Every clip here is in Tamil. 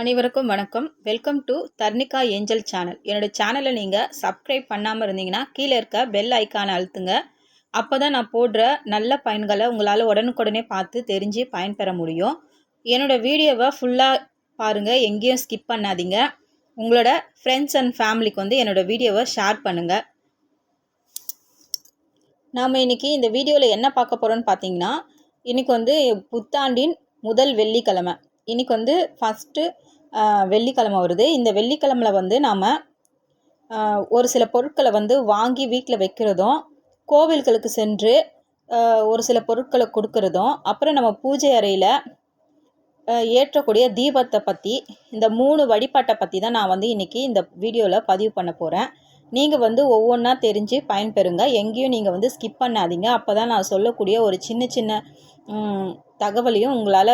அனைவருக்கும் வணக்கம். Welcome to Dharnika angel channel என்னோட சேனலை நீங்கள் சப்ஸ்கிரைப் பண்ணாமல் இருந்தீங்கன்னா கீழே இருக்க பெல் ஐக்கானை அழுத்துங்க. அப்போ தான் நான் போடுற நல்ல பயன்களை உங்களால் உடனுக்குடனே பார்த்து தெரிஞ்சு பயன்பெற முடியும். என்னோட வீடியோவை ஃபுல்லாக பாருங்கள் எங்கேயும் ஸ்கிப் பண்ணாதீங்க. உங்களோட ஃப்ரெண்ட்ஸ் அண்ட் ஃபேமிலிக்கு வந்து என்னோட வீடியோவை ஷேர் பண்ணுங்கள் நாம் இன்றைக்கி இந்த வீடியோவில் என்ன பார்க்க போகிறோன்னு பார்த்தீங்கன்னா இன்றைக்கி வந்து புத்தாண்டின் முதல் வெள்ளிக்கிழமை. இன்றைக்கி வந்து ஃபஸ்ட்டு வெள்ளிக்கிழமை வருது. இந்த வெள்ளிக்கிழமைல வந்து நாம் ஒரு சில பொருட்களை வந்து வாங்கி வீட்டில் வைக்கிறதும் கோவில்களுக்கு சென்று ஒரு சில பொருட்களை கொடுக்கறதும் அப்புறம் நம்ம பூஜை அறையில் ஏற்றக்கூடிய தீபத்தை பற்றி இந்த மூணு வழிபாட்டை பற்றி தான் நான் வந்து இன்றைக்கி இந்த வீடியோவில் பதிவு பண்ண போகிறேன் நீங்கள் வந்து ஒவ்வொன்றா தெரிஞ்சு பயன்பெறுங்க. எங்கேயும் நீங்கள் வந்து ஸ்கிப் பண்ணாதீங்க. அப்போ தான் நான் சொல்லக்கூடிய ஒரு சின்ன சின்ன தகவலையும் உங்களால்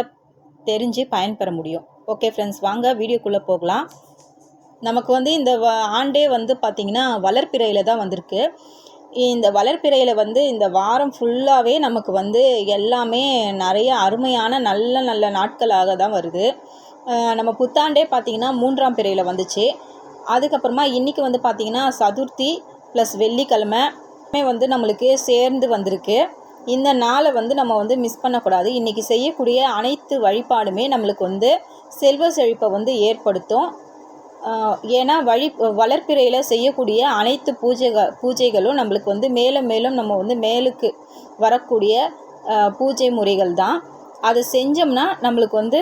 தெரிஞ்சு பயன்பெற முடியும். ஓகே ஃப்ரெண்ட்ஸ் வாங்க வீடியோக்குள்ளே போகலாம். நமக்கு வந்து இந்த வ- ஆண்டே வந்து பார்த்திங்கன்னா வளர்ப்பிறையில் தான் வந்திருக்கு. இந்த வளர்ப்பிறையில் வந்து இந்த வாரம் ஃபுல்லாகவே நமக்கு வந்து எல்லாமே நிறைய அருமையான நல்ல நல்ல நாட்களாக தான் வருது. நம்ம புத்தாண்டே பார்த்திங்கன்னா மூன்றாம் பிறையில் வந்துச்சு. அதுக்கப்புறமா இன்றைக்கி வந்து பார்த்திங்கன்னா சதுர்த்தி ப்ளஸ் வெள்ளிக்கிழமை வந்து நம்மளுக்கு சேர்ந்து வந்திருக்கு. இந்த நாளை வந்து நம்ம வந்து மிஸ் பண்ணக்கூடாது. இன்றைக்கி செய்யக்கூடிய அனைத்து வழிபாடுமே நம்மளுக்கு வந்து செல்வ செழிப்பை வந்து ஏற்படுத்தும். ஏன்னா வழி வளர்ப்பிறையில் செய்யக்கூடிய அனைத்து பூஜைகள் பூஜைகளும் நம்மளுக்கு வந்து மேலும் மேலும் நம்ம வந்து மேலுக்கு வரக்கூடிய பூஜை முறைகள் தான். அதை செஞ்சோம்னா நம்மளுக்கு வந்து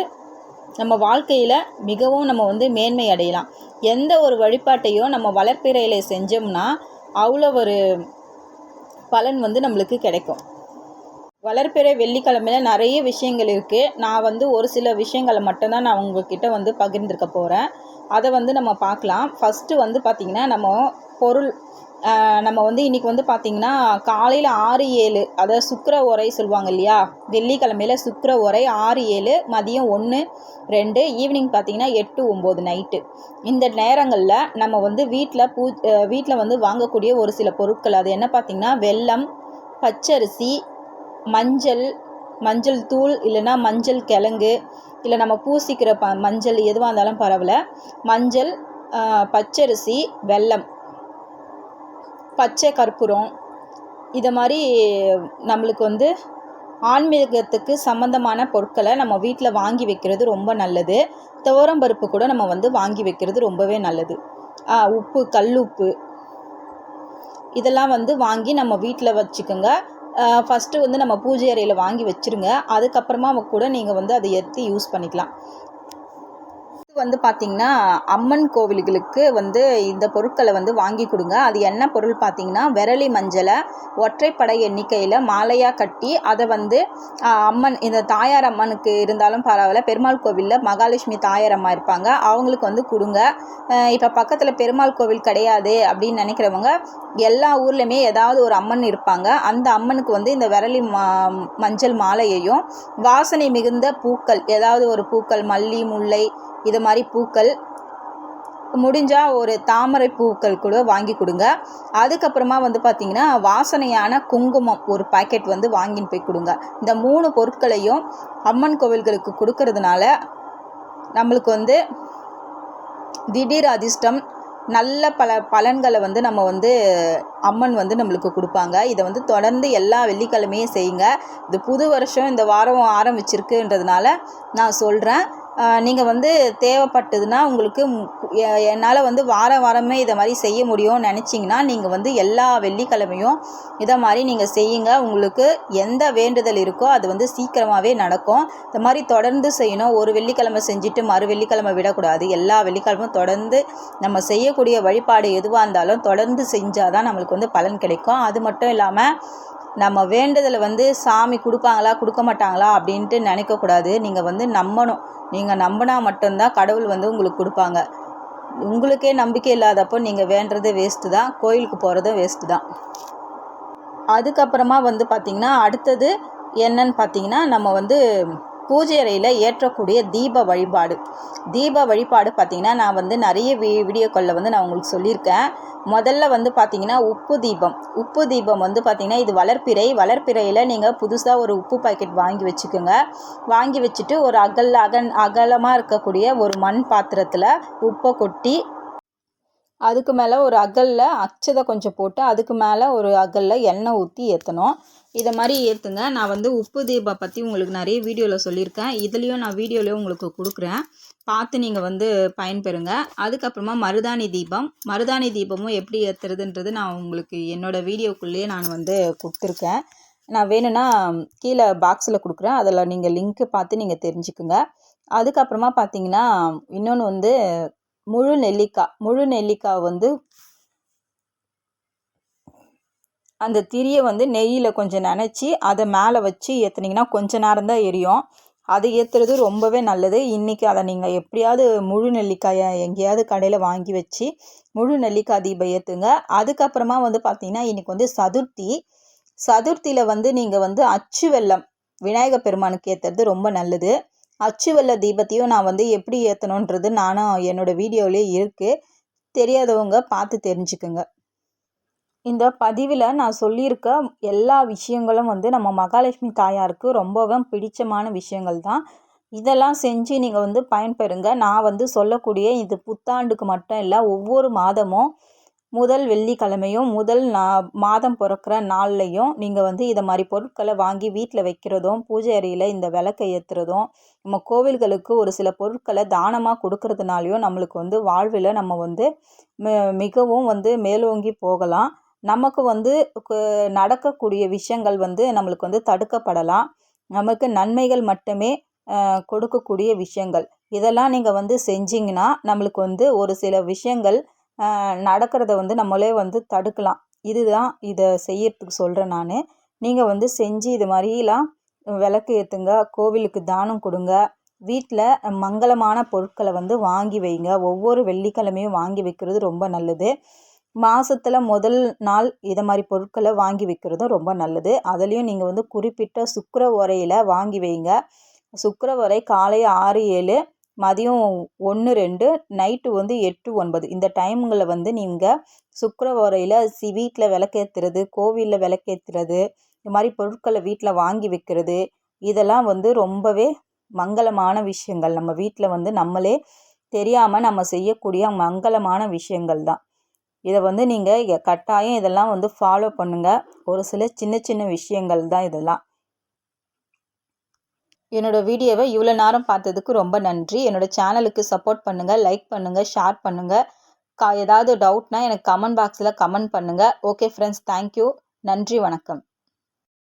நம்ம வாழ்க்கையில் மிகவும் நம்ம வந்து மேன்மை அடையலாம். எந்த ஒரு வழிபாட்டையும் நம்ம வளர்ப்பிறையில் செஞ்சோம்னா அவ்வளோ ஒரு பலன் வந்து நம்மளுக்கு கிடைக்கும். வளர்பிறை வெள்ளிக்கிழமையில நிறைய விஷயங்கள் இருக்குது நான் வந்து ஒரு சில விஷயங்களை மட்டும்தான் நான் உங்ககிட்ட வந்து பகிர்ந்துருக்க போகிறேன் அதை வந்து நம்ம பார்க்கலாம். ஃபஸ்ட்டு வந்து பார்த்திங்கன்னா நம்ம பொருள் நம்ம வந்து இன்றைக்கி வந்து பார்த்திங்கன்னா காலையில் ஆறு ஏழு அதாவது சுக்கர உரை சொல்லுவாங்க இல்லையா? வெள்ளிக்கிழமையில் சுக்கர உரை ஆறு ஏழு மதியம் ஒன்று ரெண்டு ஈவினிங் பார்த்திங்கன்னா எட்டு ஒம்பது நைட்டு இந்த நேரங்களில் நம்ம வந்து வீட்டில் பூ வீட்டில் வந்து வாங்கக்கூடிய ஒரு சில பொருட்கள். அது என்ன பார்த்திங்கன்னா வெல்லம் பச்சரிசி மஞ்சள் மஞ்சள் தூள் இல்லைன்னா மஞ்சள் கிழங்கு இல்லை நம்ம பூசிக்கிற ப மஞ்சள் எதுவாக இருந்தாலும் பரவாயில்ல. மஞ்சள் பச்சரிசி வெல்லம் பச்சை கற்பூரம். இதை மாதிரி நம்மளுக்கு வந்து ஆன்மீகத்துக்கு சம்மந்தமான பொருட்களை நம்ம வீட்டில் வாங்கி வைக்கிறது ரொம்ப நல்லது. துவரம் பருப்பு கூட நம்ம வந்து வாங்கி வைக்கிறது ரொம்பவே நல்லது. உப்பு கல் உப்பு. இதெல்லாம் வந்து வாங்கி நம்ம வீட்டில் வச்சுக்கோங்க. ஃபஸ்ட்டு வந்து நம்ம பூஜை அறையில் வாங்கி வச்சுருங்க. அதுக்கப்புறமா கூட நீங்கள் வந்து அதை எடுத்து யூஸ் பண்ணிக்கலாம். வந்து பார்த்திங்கன்னா அம்மன் கோவில்களுக்கு வந்து இந்த பொருட்களை வந்து வாங்கி கொடுங்க. அது என்ன பொருள் பார்த்திங்கன்னா விரலி மஞ்சளை ஒற்றைப்படை எண்ணிக்கையில் மாலையாக கட்டி அதை வந்து அம்மன் இந்த தாயார் அம்மனுக்கு இருந்தாலும் பரவாயில்ல. பெருமாள் கோவிலில் மகாலட்சுமி தாயார் அம்மா இருப்பாங்க. அவங்களுக்கு வந்து கொடுங்க. இப்போ பக்கத்தில் பெருமாள் கோவில் கிடையாது அப்படின்னு நினைக்கிறவங்க எல்லா ஊர்லேயுமே ஏதாவது ஒரு அம்மன் இருப்பாங்க. அந்த அம்மனுக்கு வந்து இந்த விரலி மா மஞ்சள் மாலையையும் வாசனை மிகுந்த பூக்கள் ஏதாவது ஒரு பூக்கள் மல்லி முல்லை இது மாதிரி பூக்கள் முடிஞ்சால் ஒரு தாமரை பூக்கள் கூட வாங்கி கொடுங்க. அதுக்கப்புறமா வந்து பார்த்திங்கன்னா வாசனையான குங்குமம் ஒரு பாக்கெட் வந்து வாங்கின்னு போய் கொடுங்க. இந்த மூணு பொருட்களையும் அம்மன் கோவில்களுக்கு கொடுக்கறதுனால நம்மளுக்கு வந்து திடீர் அதிர்ஷ்டம் நல்ல பல பலன்களை வந்து நம்ம வந்து அம்மன் வந்து நம்மளுக்கு கொடுப்பாங்க. இதை வந்து தொடர்ந்து எல்லா வெள்ளிக்கிழமையும் செய்யுங்க. இது புது வருஷம் இந்த வாரம் ஆரம்பிச்சிருக்குன்றதுனால நான் சொல்கிறேன் நீங்கள் வந்து தேவைப்பட்டதுன்னா உங்களுக்கு என்னால் வந்து வாரம் வாரமே இதை மாதிரி செய்ய முடியும்னு நினச்சிங்கன்னா நீங்கள் வந்து எல்லா வெள்ளிக்கிழமையும் இதை மாதிரி நீங்கள் செய்யுங்க. உங்களுக்கு எந்த வேண்டுதல் இருக்கோ அது வந்து சீக்கிரமாகவே நடக்கும். இந்த மாதிரி தொடர்ந்து செய்யணும். ஒரு வெள்ளிக்கிழமை செஞ்சுட்டு மறு வெள்ளிக்கிழமை விடக்கூடாது. எல்லா வெள்ளிக்கிழமும் தொடர்ந்து நம்ம செய்யக்கூடிய வழிபாடு எதுவாக இருந்தாலும் தொடர்ந்து செஞ்சால் தான் நம்மளுக்கு வந்து பலன் கிடைக்கும். அது மட்டும் இல்லாமல் நம்ம வேண்டுதலை வந்து சாமி கொடுப்பாங்களா கொடுக்க மாட்டாங்களா அப்படின்ட்டு நினைக்கக்கூடாது நீங்கள் வந்து நம்பணும். நீங்கள் நம்பினா மட்டும்தான் கடவுள் வந்து உங்களுக்கு கொடுப்பாங்க. உங்களுக்கே நம்பிக்கை இல்லாதப்போ நீங்கள் வேண்டுறது வேஸ்ட்டு தான். கோயிலுக்கு போகிறதும் வேஸ்ட்டு தான். அதுக்கப்புறமா வந்து பார்த்திங்கன்னா அடுத்தது என்னன்னு பார்த்தீங்கன்னா நம்ம வந்து பூஜை அறையில் ஏற்றக்கூடிய தீப வழிபாடு. தீப வழிபாடு பார்த்திங்கன்னா நான் வந்து நிறைய வீ வீடியோக்களில் வந்து நான் உங்களுக்கு சொல்லியிருக்கேன். முதல்ல வந்து பார்த்திங்கன்னா உப்பு தீபம். உப்பு தீபம் வந்து பார்த்திங்கன்னா இது வளர்ப்பிறை வளர்ப்பிறையில் நீங்கள் புதுசாக ஒரு உப்பு பாக்கெட் வாங்கி வச்சுக்கோங்க. வாங்கி வச்சுட்டு ஒரு அகல் அகன் அகலமாக இருக்கக்கூடிய ஒரு மண் பாத்திரத்தில் உப்பை கொட்டி அதுக்கு மேலே ஒரு அகலில் அச்சதை கொஞ்சம் போட்டு அதுக்கு மேலே ஒரு அகலில் எண்ணெய் ஊற்றி ஏற்றணும் இதை மாதிரி ஏற்றுங்க நான் வந்து உப்பு தீபம் பற்றி உங்களுக்கு நிறைய வீடியோவில் சொல்லியிருக்கேன். இதுலேயும் நான் வீடியோலையும் உங்களுக்கு கொடுக்குறேன். பார்த்து நீங்கள் வந்து பயன்பெறுங்க. அதுக்கப்புறமா மருதாணி தீபம். மருதாணி தீபமும் எப்படி ஏற்றுறதுன்றது நான் உங்களுக்கு என்னோடய வீடியோக்குள்ளேயே நான் வந்து கொடுத்துருக்கேன். நான் வேணும்னா கீழே பாக்ஸில் கொடுக்குறேன். அதில் நீங்கள் லிங்க்கு பார்த்து நீங்கள் தெரிஞ்சுக்குங்க. அதுக்கப்புறமா பார்த்தீங்கன்னா இன்னொன்று வந்து முழு நெல்லிக்காய் முழு நெல்லிக்காய் வந்து அந்த திரியை வந்து நெய்யில் கொஞ்சம் நனைச்சி அதை மேலே வச்சு ஏற்றுனீங்கன்னா கொஞ்ச நேரம் தான் எரியும். அது ஏற்றுறது ரொம்பவே நல்லது. இன்றைக்கி அதை நீங்கள் எப்படியாவது முழு நெல்லிக்காயை எங்கேயாவது கடையில் வாங்கி வச்சு முழு நெல்லிக்காய் தீபம் ஏற்றுங்க அதுக்கப்புறமா வந்து பார்த்திங்கன்னா இன்றைக்கி வந்து சதுர்த்தி. சதுர்த்தியில் வந்து நீங்கள் வந்து அச்சு வெள்ளம் விநாயகர் பெருமானுக்கு ஏற்றுறது ரொம்ப நல்லது. அச்சு வெள்ள தீபத்தையும் நான் வந்து எப்படி ஏற்றணுன்றது நானும் என்னோடய வீடியோவிலே இருக்குது தெரியாதவங்க பார்த்து தெரிஞ்சுக்குங்க. இந்த பதிவில் நான் சொல்லியிருக்க எல்லா விஷயங்களும் வந்து நம்ம மகாலட்சுமி தாயாருக்கு ரொம்பவே பிடிச்சமான விஷயங்கள் தான். இதெல்லாம் செஞ்சு நீங்கள் வந்து பயன்பெறுங்க. நான் வந்து சொல்லக்கூடிய இது புத்தாண்டுக்கு மட்டும் இல்லை ஒவ்வொரு மாதமும் முதல் வெள்ளிக்கிழமையும் முதல் நா மாதம் பிறக்கிற நாள்லையும் நீங்கள் வந்து இதை மாதிரி பொருட்களை வாங்கி வீட்டில் வைக்கிறதும் பூஜை அறையில் இந்த விளக்கை ஏற்றுறதும் நம்ம கோவில்களுக்கு ஒரு சில பொருட்களை தானமாக கொடுக்கறதுனாலையும் நம்மளுக்கு வந்து வாழ்வில் நம்ம வந்து மிகவும் வந்து மேலோங்கி போகலாம். நமக்கு வந்து நடக்கக்கூடிய விஷயங்கள் வந்து நம்மளுக்கு வந்து தடுக்கப்படலாம். நமக்கு நன்மைகள் மட்டுமே கொடுக்கக்கூடிய விஷயங்கள். இதெல்லாம் நீங்கள் வந்து செஞ்சிங்கன்னா நம்மளுக்கு வந்து ஒரு சில விஷயங்கள் நடக்கிறத வந்து நம்மளே வந்து தடுக்கலாம். இதுதான் இதை செய்யறதுக்கு சொல்கிறேன் நான். நீங்கள் வந்து செஞ்சு இது மாதிரிலாம் விளக்கு ஏற்றுங்க கோவிலுக்கு தானம் கொடுங்க. வீட்டில் மங்களமான பொருட்களை வந்து வாங்கி வைங்க. ஒவ்வொரு வெள்ளிக்கிழமையும் வாங்கி வைக்கிறது ரொம்ப நல்லது. மாதத்துல முதல் நாள் இதை மாதிரி பொருட்களை வாங்கி வைக்கிறதும் ரொம்ப நல்லது. அதுலேயும் நீங்கள் வந்து குறிப்பிட்ட சுக்கர உரையில் வாங்கி வைங்க. சுக்கர உரை காலை ஆறு ஏழு மதியம் ஒன்று ரெண்டு நைட்டு வந்து எட்டு ஒன்பது. இந்த டைமுங்களில் வந்து நீங்கள் சுக்கரவரையில் சி வீட்டில் விளக்கேற்றுறது கோவிலில் விளக்கேற்றுறது இது மாதிரி பொருட்களை வீட்டில் வாங்கி வைக்கிறது இதெல்லாம் வந்து ரொம்பவே மங்களமான விஷயங்கள். நம்ம வீட்டில் வந்து நம்மளே தெரியாமல் நம்ம செய்யக்கூடிய மங்களமான விஷயங்கள் தான். இதை வந்து நீங்கள் கட்டாயம் இதெல்லாம் வந்து ஃபாலோ பண்ணுங்கள் ஒரு சில சின்ன சின்ன விஷயங்கள் தான் இதெல்லாம். என்னோடய வீடியோவை இவ்வளோ நேரம் பார்த்ததுக்கு ரொம்ப நன்றி. என்னோடய சேனலுக்கு சப்போர்ட் பண்ணுங்கள் லைக் பண்ணுங்கள் ஷேர் பண்ணுங்கள் கா ஏதாவது டவுட்னால் எனக்கு கமெண்ட் பாக்ஸில் கமெண்ட் பண்ணுங்கள் ஓகே ஃப்ரெண்ட்ஸ் தேங்க்யூ நன்றி வணக்கம்.